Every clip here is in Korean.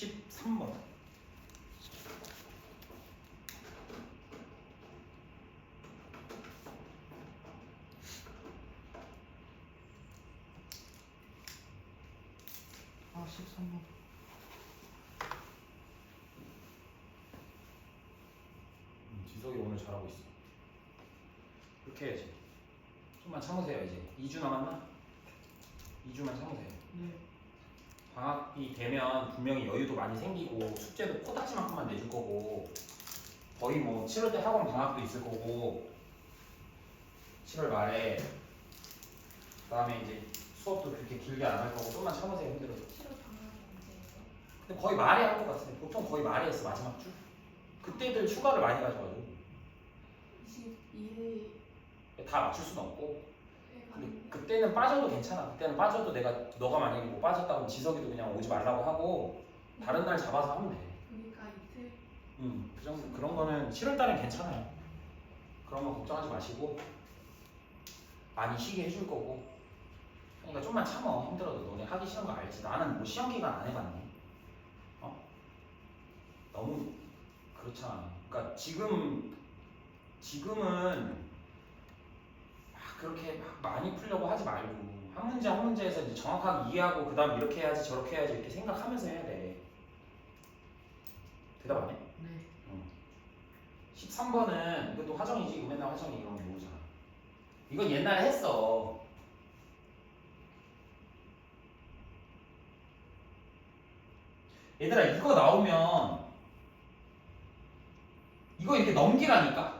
13번. 아 13번 음, 지석이 오늘 잘하고 있어. 그렇게 해야지. 좀만 참으세요 이제. 2주 남았나? 2주만 참으세요. 네 방학이 되면 분명히 여유도 많이 생기고 숙제도 코딱지만큼만 내줄 거고 거의 뭐 7월 때 학원 방학도 있을 거고 7월 말에 그다음에 이제 수업도 그렇게 길게 안 할 거고 좀만 참으세요 힘들어서. 치료 방학이 언제예요? 근데 거의 말에 할 것 같아요. 보통 거의 말에 했어 마지막 주. 그때들 휴가를 많이 가져가지고. 22일 다 맞출 수는 없고. 에 근데 그때는 빠져도 괜찮아 그때는 빠져도 내가 너가 만약에 못 빠졌다 그러면 지석이도 그냥 오지 말라고 하고 다른 날 잡아서 하면 돼 그러니까 이틀 음, 그 정도 그런 거는 7월 달엔 괜찮아요. 그런 거 걱정하지 마시고 많이 쉬게 해줄 거고. 그러니까 좀만 참어 힘들어도 너네 하기 싫은 거 알지. 나는 뭐 시험 기간 안 해봤니? 어? 너무 그렇잖아. 그러니까 지금 지금은 막 그렇게 막 많이 풀려고 하지 말고 한 문제 한 문제에서 이제 정확하게 이해하고 그 다음 이렇게 해야지 저렇게 해야지 이렇게 생각하면서 해야 돼. 대답 안 해? 네. 13번은 이것도 화정이지 맨날 화정이 이런 거 모르잖아 이건 옛날에 했어 얘들아 이거 나오면 이거 이렇게 넘기라니까 네.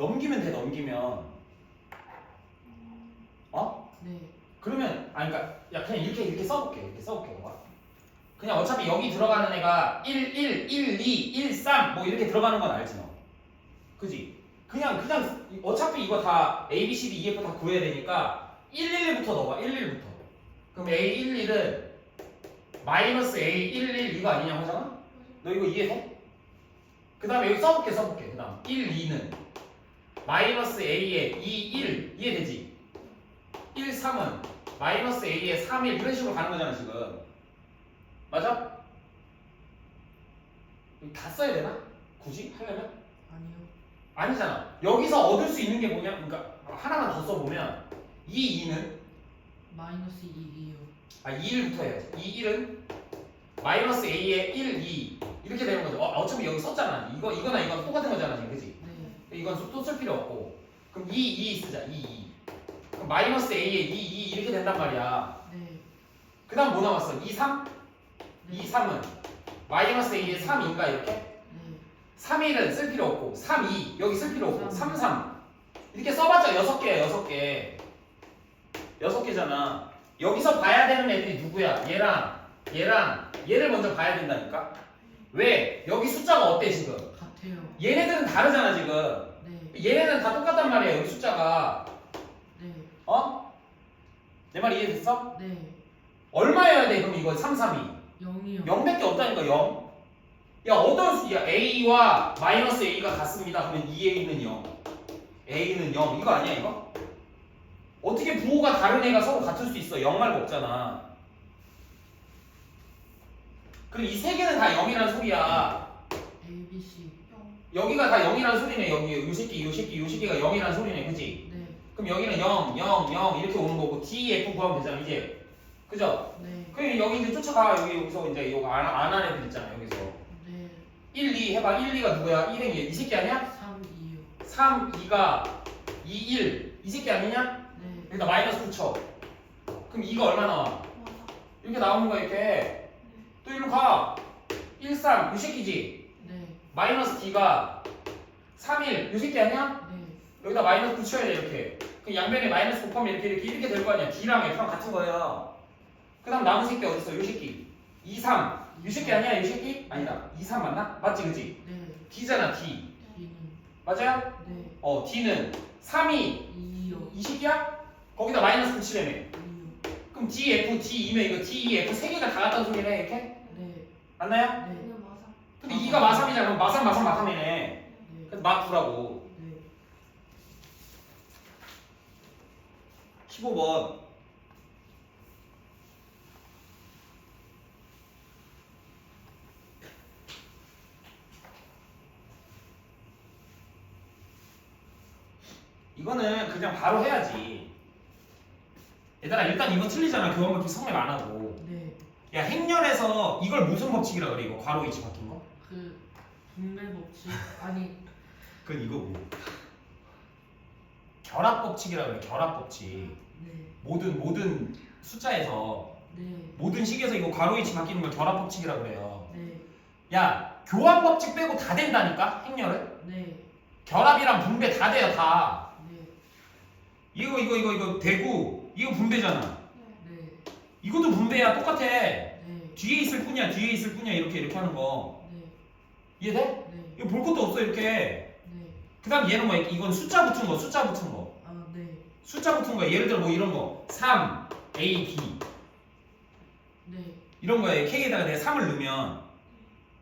넘기면 돼 넘기면 어? 네. 그러면 아니 그러니까 야 그냥 이렇게 이렇게 써볼게 이렇게 써볼게 봐봐 그냥 어차피 여기 들어가는 애가 1, 1, 1, 2, 1, 3 뭐 이렇게 들어가는 건 알지 너 그지? 그냥 그냥 이- 어차피 이거 다 A, B, C, D, E, F 다 구해야 되니까 1, 1부터 넣어봐 1, 1부터 그럼 A, 1, 1은 마이너스 A, 1, 1 이거 아니냐 하잖아? 너 이거 이해돼? 그 다음에 여기 써볼게 써볼게 그 다음 1, 2는 마이너스 A에 2, 1 이해되지? 1, 3은 마이너스 A에 3, 1 이런 식으로 가는 거잖아 지금 맞아? 다 써야 되나? 굳이 하려면? 아니요. 아니잖아 여기서 얻을 수 있는 게 뭐냐 그러니까 하나만 더 써보면 이 2는 마이너스 2이요. 아 2일부터 해야지 이 1은 마이너스 A에 1, 2 이렇게 되는 거죠 어, 어차피 여기 썼잖아 이거 이거나 이건 똑같은 거잖아 지금 그지? 네. 이건 또 쓸 필요 없고 그럼 2, 2 쓰자 2, 2 그럼 마이너스 A에 2, 2 이렇게 된단 말이야 네. 그 다음 뭐 남았어? 2, 3? 네. 2, 3은 마이너스 A에 3인가 이렇게? 네. 3, 1은 쓸 필요 없고 3, 2 여기 쓸 필요 없고 3, 삼. 3 이렇게 써봤자 6개야 6개 6개잖아 여기서 봐야 되는 애들이 누구야? 얘랑 얘랑 얘를 먼저 봐야 된다니까 왜? 여기 숫자가 어때 지금? 얘네들은 다르잖아 지금 네. 얘네는 다 똑같단 말이야 여기 숫자가 네. 어? 내 말 이해됐어? 네. 얼마여야 돼 그럼 이거 3, 3이 0이요. 0밖에 없다니까 0. 야 어떤 수? 야 A와 마이너스 A가 같습니다. 그러면 2A는 0. A는 0. 이거 아니야 이거? 어떻게 부호가 다른 애가 서로 같을 수 있어? 0 말고 없잖아. 그럼 이 세 개는 다 0이라는 소리야. A, B, C. 여기가 다 0이라는 소리네. 여기 요 새끼 요 새끼 요 새끼가 0이라는 소리네. 그지? 네. 그럼 여기는 0, 0, 0 이렇게 오는 거고 D, F 구하면 되잖아. 이제. 그죠? 네. 그럼 여기 이제 쫓아가. 여기 여기서 이제 요거 안, 안한 애들 있잖아. 여기서. 네. 1, 2 해봐. 1, 2가 누구야? 1은 얘. 이 새끼 아니야? 3, 2요. 3, 2가 2, 1. 이 새끼 아니냐? 네. 여기다 마이너스 붙여. 그럼 2가 얼마 나와? 맞아 이렇게 나오는 거야, 이렇게. 또 일로 가. 1, 3. 이 새끼지? 네. 마이너스 D가 3, 1. 이 새끼 아니야? 네. 여기다 마이너스 붙여야 돼, 이렇게. 그 양변에 마이너스 곱하면 이렇게, 이렇게, 이렇게 될 거 아니야. D랑 F랑 같은 거예요. 그 다음 남은 새끼 어딨어? 이 새끼. 2, 3. 이 새끼 아니야? 이 새끼? 아니다. 2, 3 맞나? 맞지, 그지? 네. D잖아, D. D는 맞아요? 네. 어, D는 3이 2요. 이 새끼야? 거기다 마이너스 붙이려며 2요. 그럼 D, F, D, 2면 이거 D, E, F 세 개가 다 같다는 소리네 이렇게? 네. 맞나요? 네. 근데 2가 마삼이잖아. 그럼 마삼 마삼 마삼이네. 그래서 마구라고. 네. 15번. 이거는 그냥 바로 해야지. 얘들아 일단 이거 틀리잖아. 교환 법칙 성립 안 하고. 네. 야 행렬에서 이걸 무슨 법칙이라 그래 이거 괄호 이치 바뀐 그 분배 법칙 아니 그건 이거고. 결합 법칙이라 그래. 결합 법칙. 네. 모든 모든 숫자에서 네. 모든 식에서 이거 괄호 위치 바뀌는 걸 결합 법칙이라 그래요. 네. 야 교환 법칙 빼고 다 된다니까 행렬은 네. 결합이랑 분배 다 돼요 다. 네. 이거 이거 이거 이거 대구 이거 분배잖아. 네. 네. 이것도 분배야 똑같아. 네. 뒤에 있을 뿐이야 뒤에 있을 뿐이야 이렇게 이렇게 하는 거 네. 이해돼? 네. 이거 볼 것도 없어 이렇게. 네. 그 다음 얘는 뭐 이건 숫자 붙은 거 숫자 붙은 거 아, 네. 숫자 붙은 거 예를 들어 뭐 이런 거 3, A, B 네. 이런 거야 K에다가 내가 3을 넣으면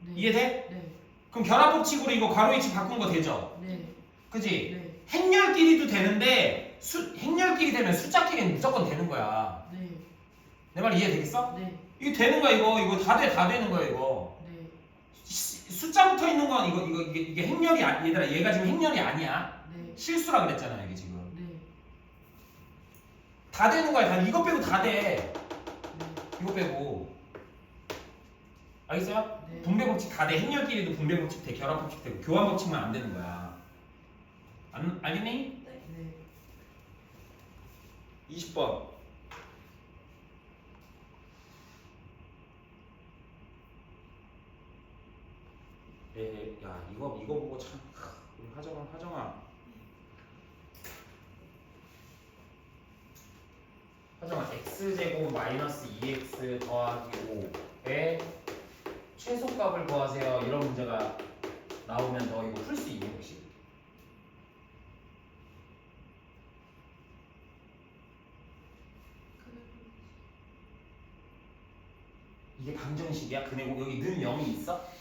네. 이해돼? 네. 그럼 결합 법칙으로 이거 괄호 위치 바꾼 거 되죠? 네. 그지? 네. 행렬끼리도 되는데 수, 행렬끼리 되면 숫자끼리는 무조건 되는 거야 네. 내 말 이해되겠어? 네. 이거 되는 거야 이거 이거 다 돼 다 되는 거야 이거 숫자 붙어 있는 건 이거 이거 이게, 이게 행렬이 아 얘들아 얘가 지금 행렬이 아니야 네. 실수라 그랬잖아 이게 지금 네. 다 되는 거야 다 이거 빼고 다돼 네. 이거 빼고 알겠어요? 네. 분배 법칙 다 돼. 행렬끼리도 분배 법칙 돼. 결합 법칙 되고 교환 법칙만 안 되는 거야. 안, 알겠니? 네. 20번. 예, 야 이거 이거 보고 참 우리 하정아 하정아 하정아 x 제곱 마이너스 2x 더하기 5의 최소값을 구하세요. 이런 문제가 나오면 너 이거 풀 수 있니 혹시? 이게 방정식이야? 근데 여기 는 0이 있어?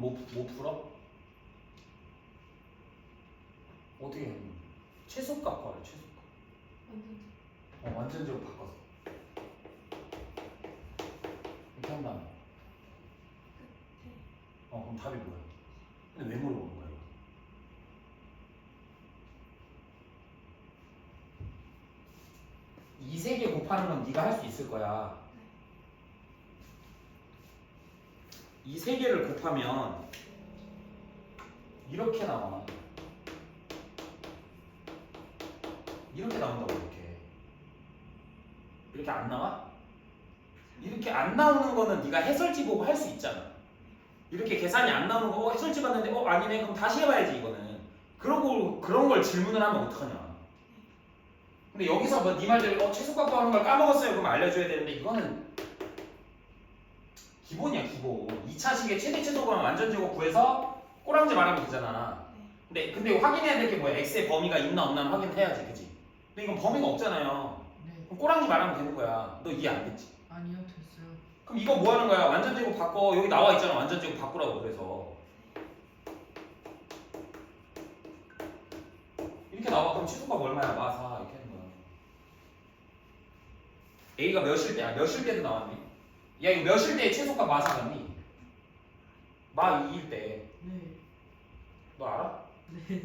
아, 네. 뭐, 뭐 풀어? 어떻게 해? 최소값 구하래 최소값 완전 어, 완전적으로 바꿔서 이렇게 한 다음에 끝에 어 그럼 답이 뭐야? 근데 왜 물어보는 거야 이거? 이세개 곱하는 건 네가 할 수 있을 거야 이 세 개를 곱하면 이렇게 나와 이렇게 나온다고 이렇게 이렇게 안 나와? 이렇게 안 나오는 거는 네가 해설지 보고 할 수 있잖아. 이렇게 계산이 안 나오는 거 어, 해설지 봤는데 어 아니네 그럼 다시 해봐야지 이거는. 그러고 그런 걸 질문을 하면 어떡하냐. 근데 여기서 뭐네 말대로 어 최소값 구하는 걸 까먹었어요 그럼 알려줘야 되는데 이거는 기본이야 기본. 2차식의 최대 최소값 완전 제곱 구해서 꼬랑지 말하면 되잖아. 네. 근데 근데 확인해야 될 게 뭐야? x의 범위가 있나 없나 확인해야지, 그지? 근데 이건 범위가 없잖아요. 네. 그럼 꼬랑지 말하면 되는 거야. 너 이해 안 됐지? 아니요, 됐어요. 그럼 이거 뭐 하는 거야? 완전 제곱 바꿔. 여기 나와 있잖아. 완전 제곱 바꾸라고 그래서. 이렇게 나와. 그럼 최소값 얼마야? 마사 이렇게 하는 거야. A가 몇일 때야? 몇일 때도 나왔니? 야 이거 몇일 때에 최소값 마사 같니? 마 2일 때. 네. 너 알아? 네.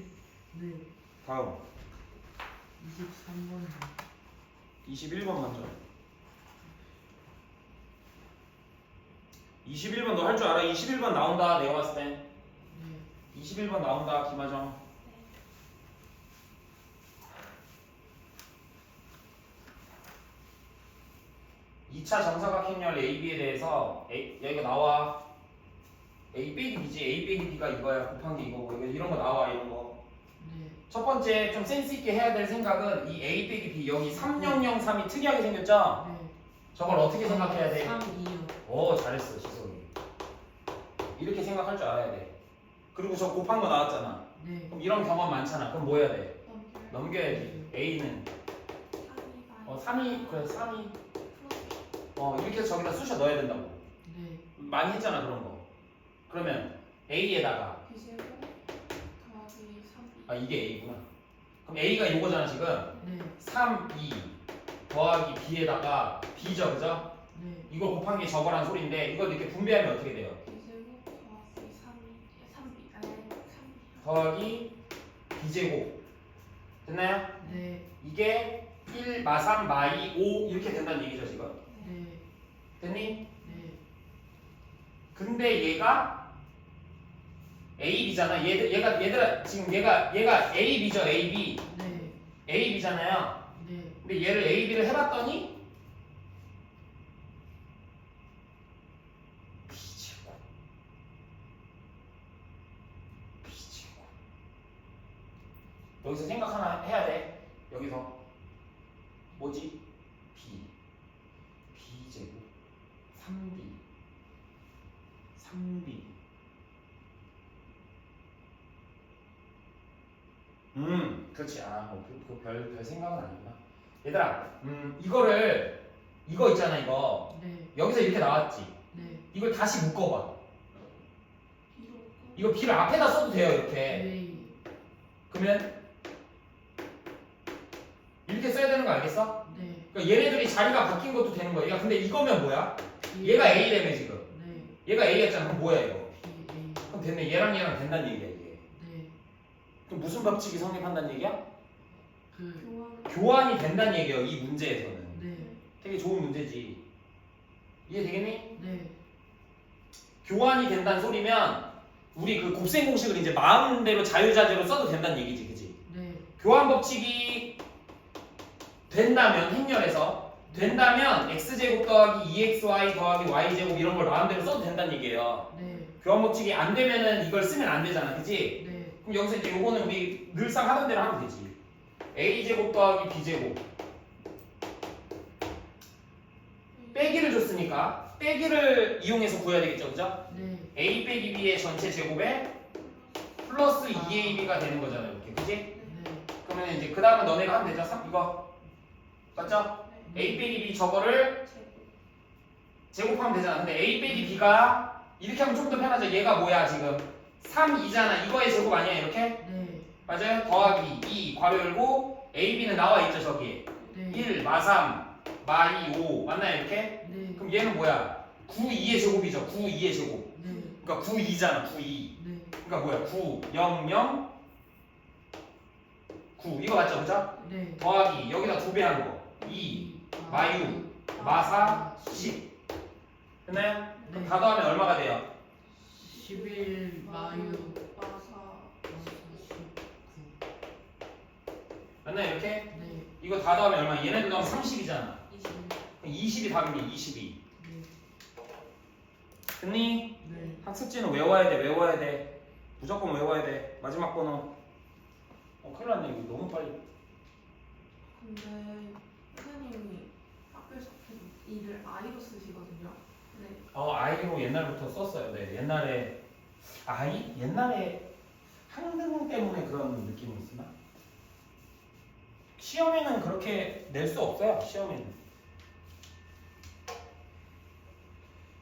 네. 다음. 23번. 21번 먼저. 21번 너 할 줄 알아? 21번 나온다. 내가 봤을 땐. 네. 21번 나온다. 김하정. 이 2차 정사각행렬 AB에 대해서 A, 여기가 나와. A 빼기 B지. A 빼기 B가 이거야. 곱한 게 이거고. 이거 이런 거 나와. 이런 거. 네. 첫 번째 좀 센스 있게 해야 될 생각은 이 A 빼기 B 여기 3003이 특이하게 생겼죠? 네. 저걸 어떻게 생각해야 돼? 3, 2요. 오 잘했어 시석이 이렇게 생각할 줄 알아야 돼 그리고 저 곱한 거 나왔잖아 네. 그럼 이런 경험 많잖아 그럼 뭐 해야 돼? 넘겨야지 A는 3이 어 3이 그래 3이 어 이렇게 해서 저기다 쑤셔 넣어야 된다고 네. 많이 했잖아 그런 거 그러면 A에다가 비제곱 더하기 3이 아 이게 A구나 그럼 A가 이거잖아 지금 네. 3, 2 더하기 B에다가 B죠 그죠? 네. 이걸 곱한 게 저거란 소리인데 이걸 이렇게 분배하면 어떻게 돼요? 비제곱 더하기 3이 3이 아니 3이 더하기 b제곱 됐나요? 네. 이게 1 마삼 마이 5 이렇게 된다는 얘기죠 지금 네. 됐니? 네. 근데 얘가 A, B잖아 얘, 얘가 얘들아 지금 얘가 얘가 A, B죠 A, B 네. A, B잖아요 네. 근데 얘를 A, B를 해봤더니 B제곱 B제곱 여기서 생각 하나 해야 돼 여기서 뭐지? B B제곱 3B 3B 음 그렇지 아그별 별 생각은 아니구나 얘들아 음 이거를 이거 있잖아 이거 네. 여기서 이렇게 나왔지 네. 이걸 다시 묶어봐 이거 B를 앞에다 써도 돼요 이렇게 네. 그러면 이렇게 써야 되는 거 알겠어? 네. 그러니까 얘네들이 자리가 바뀐 것도 되는 거야 얘가 근데 이거면 뭐야? B. 얘가 A라며 지금 네. 얘가 A였잖아 그럼 뭐야 이거 B A. 그럼 됐네 얘랑 얘랑 된다는 얘기야 이게 네. 그럼 무슨 법칙이 성립한다는 얘기야? 그. 교환 교환이 된다는 얘기예요 이 문제에서는 네. 되게 좋은 문제지 이해되겠니? 네. 교환이 된다는 소리면 우리 그 곱셈 공식을 이제 마음대로 자유자재로 써도 된다는 얘기지 그지? 네. 교환 법칙이 된다면 행렬에서 된다면 x제곱 더하기 2xy 더하기 y제곱 이런 걸 마음대로 써도 된다는 얘기예요 네. 교환 법칙이 안 되면은 이걸 쓰면 안 되잖아 그지? 네. 그럼 여기서 이제 요거는 우리 늘상 하던 대로 하면 되지 a제곱 더하기 b제곱 빼기를 줬으니까 빼기를 이용해서 구해야 되겠죠 그죠? 네. a 빼기 b의 전체 제곱에 플러스 2ab가 되는 거잖아요 이렇게 그지? 네. 그러면 이제 그 다음은 너네가 하면 되죠 삼- 이거 맞죠? a 빼기 b 저거를 제곱 제곱하면 되잖아 근데 a 빼기 b가 이렇게 하면 좀 더 편하죠 얘가 뭐야 지금 3, 2잖아 이거의 제곱 아니야 이렇게? 네. 맞아요? 더하기 2 괄호 열고 a, b는 나와 있죠 저기 네. 1, 마 3, 마 2, 5 맞나요 이렇게? 네. 그럼 얘는 뭐야? 9, 2의 제곱이죠 9, 2의 제곱 네. 그러니까 9, 2잖아 9, 2 네. 그러니까 뭐야 9, 0, 0 9 이거 맞죠 그죠? 네. 더하기 여기다 두배 하는 거 2, 마유, 마사, 10 됐나요? 그럼 네. 다 더하면 얼마가 돼요? 11 마유 맞나요 이렇게? 네. 이거 다 더하면 얼마? 얘네들 더하면 30이잖아 20 20이 답이니 22 네. 됐니? 네. 학습지는 외워야 돼 외워야 돼 무조건 외워야 돼 마지막 번호 어 큰일 났네 이거 너무 빨리 근데 선생님이 학교에서 계속 이를 I로 쓰시거든요 네 어 아이로 옛날부터 썼어요 네 옛날에 아이? 옛날에 항등 때문에 그런 느낌이 있으나? 시험에는 그렇게 낼 수 없어요 시험에는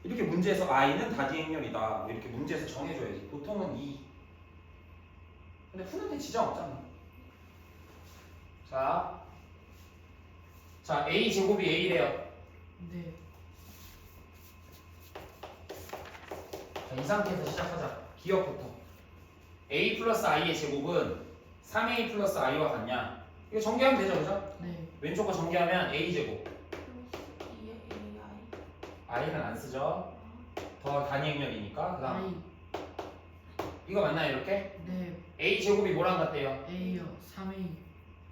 이렇게 문제에서 i는 다디행렬이다 뭐 이렇게 문제에서 정해줘야지 보통은 2 근데 푸는데 지장 없잖아 자, 자 a 제곱이 a래요 네. 자, 이 상태에서 시작하자. 기억부터. a 플러스 i의 제곱은 3a 플러스 i와 같냐? 이거 전개하면 되죠, 그죠? 네. 왼쪽 거 전개하면 a 제곱. 플러스 2의 AI i는 안 쓰죠. 더 단위 행렬이니까. 그다음 아, 이거 맞나요, 이렇게? 네. a 제곱이 뭐랑 같대요? A요. 3A.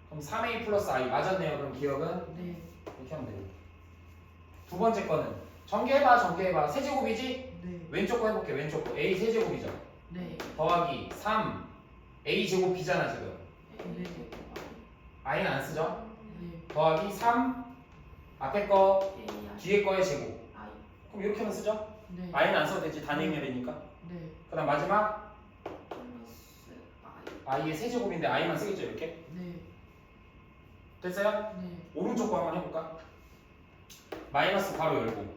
그럼 3a 플러스 i 맞았네요. 그럼 기억은 네. 이렇게 하면 돼요. 두 번째 거는 전개해봐, 전개해봐. 세제곱이지? 네. 왼쪽 거 해볼게. 왼쪽 거 a 세제곱이죠. 네. 더하기 3 a 제곱 b잖아 지금. 네. I는 안 쓰죠? 네. 더하기 3 앞에 거 AI 뒤에 거의 제곱 I 그럼 이렇게 하면 쓰죠? 네. i는 안 써도 되지 단위행렬이니까 네. 그 다음 마지막 플러스 I i의 세제곱인데 i만 쓰겠죠 이렇게 네. 됐어요? 네. 오른쪽 거 한번 해볼까? 마이너스 바로 열고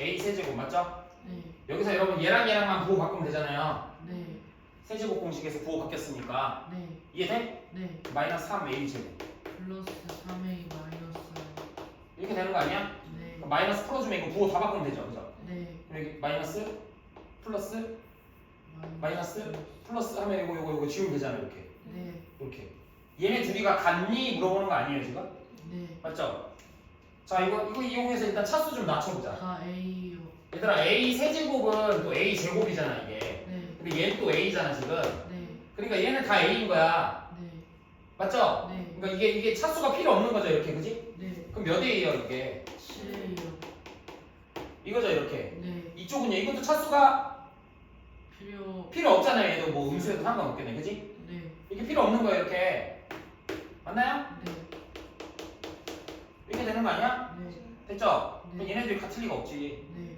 a 세제곱 맞죠? 네. 여기서 여러분 얘랑 얘랑만 부호 바꾸면 되잖아요 네. 세제곱 공식에서 부호 바뀌었으니까 네. 이해돼? 네. 마이너스 3a 제곱 플러스 3A 마이너스. 이렇게 되는 거 아니야? 네. 그럼 마이너스 풀어주면 이거 부호 다 바꾸면 되죠 그죠? 네. 그럼 여기 마이너스 플러스 마이너스 플러스 하면 이거 이거 이거 지우면 되잖아 이렇게 네. 이렇게 얘네 둘이가 같니 물어보는 거 아니에요 지금 네. 맞죠? 자 이거 이거 이용해서 일단 차수 좀 낮춰보자. 다 A요. 얘들아 a 세제곱은 또 a 제곱이잖아 이게. 네. 근데 얘는 또 a잖아 지금. 네. 그러니까 얘는 다 a인 거야. 네. 맞죠? 네. 그러니까 이게 이게 차수가 필요 없는 거죠 이렇게 그지? 네. 그럼 몇 a예요 이게? 7A요. 이거죠 이렇게. 네. 이쪽은요 이것도 차수가 필요. 필요 없잖아요 얘도 뭐 음수에도 상관없겠네 그지? 네. 이게 필요 없는 거예요 이렇게. 맞나요? 네. 이렇게 되는 거 아니야? 네. 됐죠? 네. 그럼 얘네들이 같을 리가 없지. 네.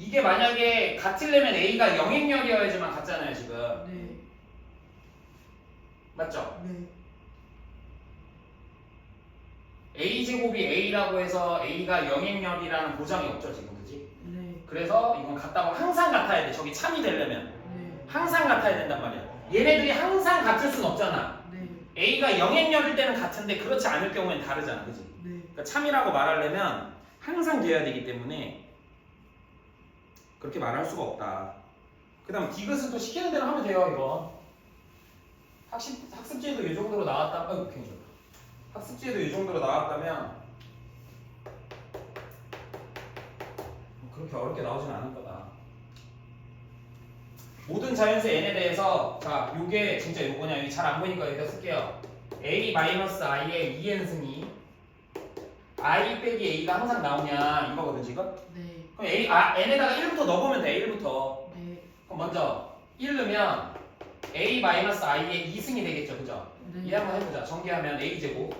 이게 만약에 같으려면 a가 영행렬이어야지만 같잖아요 지금. 네. 맞죠? 네. a 제곱이 a라고 해서 a가 영행렬이라는 보장이 없죠 지금 그지? 네. 그래서 이건 같다고 항상 같아야 돼. 저기 참이 되려면 네. 항상 같아야 된단 말이야. 얘네들이 항상 같을 순 없잖아. 네. a가 영행렬일 때는 같은데 그렇지 않을 경우엔 다르잖아, 그지? 네. 그러니까 참이라고 말하려면 항상 돼야 되기 때문에 그렇게 말할 수가 없다. 그 다음 디귿은 또 시키는 대로 하면 돼요, 이거. 학습 학습지에도 이 정도로 나왔다. 아이고 괜찮다. 학습지에도 이 정도로 나왔다면 뭐 그렇게 어렵게 나오진 않을 거다. 모든 자연수 n에 대해서 자, 요게 진짜 요거냐 여기 잘안 보니까 여기다 쓸게요. a 마이너스 i의 2n승이 i 빼기 a가 항상 나오냐 이거거든 지금. 네. 그럼 a 아, n에다가 1부터 넣어보면 돼 1부터. 네. 그럼 먼저 1 넣으면 a 마이너스 i의 2승이 되겠죠, 그죠? 네. 이해 한번 해보자. 전개하면 a 제곱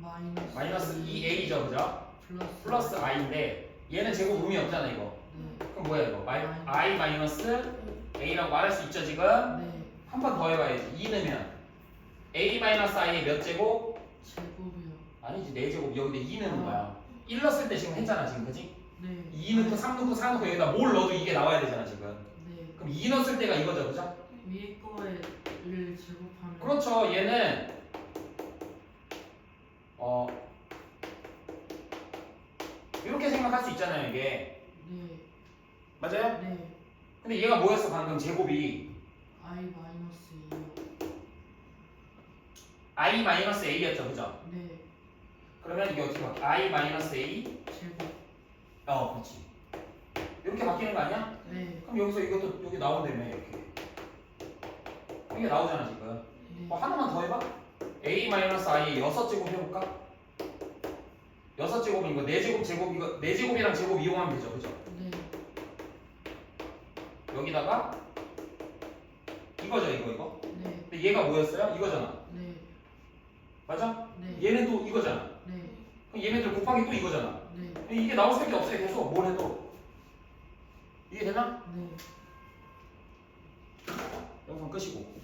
마이너스. 마이너스 2a죠, 그죠? 플러스. 플러스 i인데 얘는 제곱 의미 없잖아 이거. 네. 그럼 뭐야 이거? 마이, i 마이너스 a라고 말할 수 있죠 지금? 네. 한 번 더 해봐야지. 2 넣으면 a 마이너스 i의 몇 제곱? 제곱이요. 아니지 4 제곱 여기다 2 넣는 거야. 1 넣었을 때 지금 했잖아 지금, 그지? 네. 2 넣고 3 넣고 4 넣고 여기다 뭘 넣어도 이게 나와야 되잖아 지금. 네. 그럼 2 넣었을 때가 이거죠, 그죠? 위에 1 제곱하면. 그렇죠. 얘는 어 이렇게 생각할 수 있잖아요, 이게. 네. 맞아요? 네. 근데 얘가 뭐였어, 방금 제곱이 I 마이너스 2요. i 마이너스 a였죠, 그죠? 네. 그러면 이게 어떻게 바뀌어? i 마이너스 a? 제곱. 어, 그렇지. 이렇게 바뀌는 거 아니야? 네. 그럼 여기서 이것도 여기 나온다며 이렇게. 이게 나오잖아 지금. 네. 뭐 하나만 더 해봐. a 마이너스 i의 여섯 제곱 해볼까? 여섯 제곱은 이거 네 제곱 제곱 이거 네 제곱이랑 제곱 이용하면 되죠, 그죠? 네. 여기다가 이거죠, 이거 이거. 네. 근데 얘가 뭐였어요? 이거잖아. 네. 맞아? 네. 얘는 또 이거잖아. 얘네들 곱하기 또 이거잖아. 네. 이게 나올 수밖에 없어요, 계속 뭘 해도. 이해되나? 네. 영상 끄시고.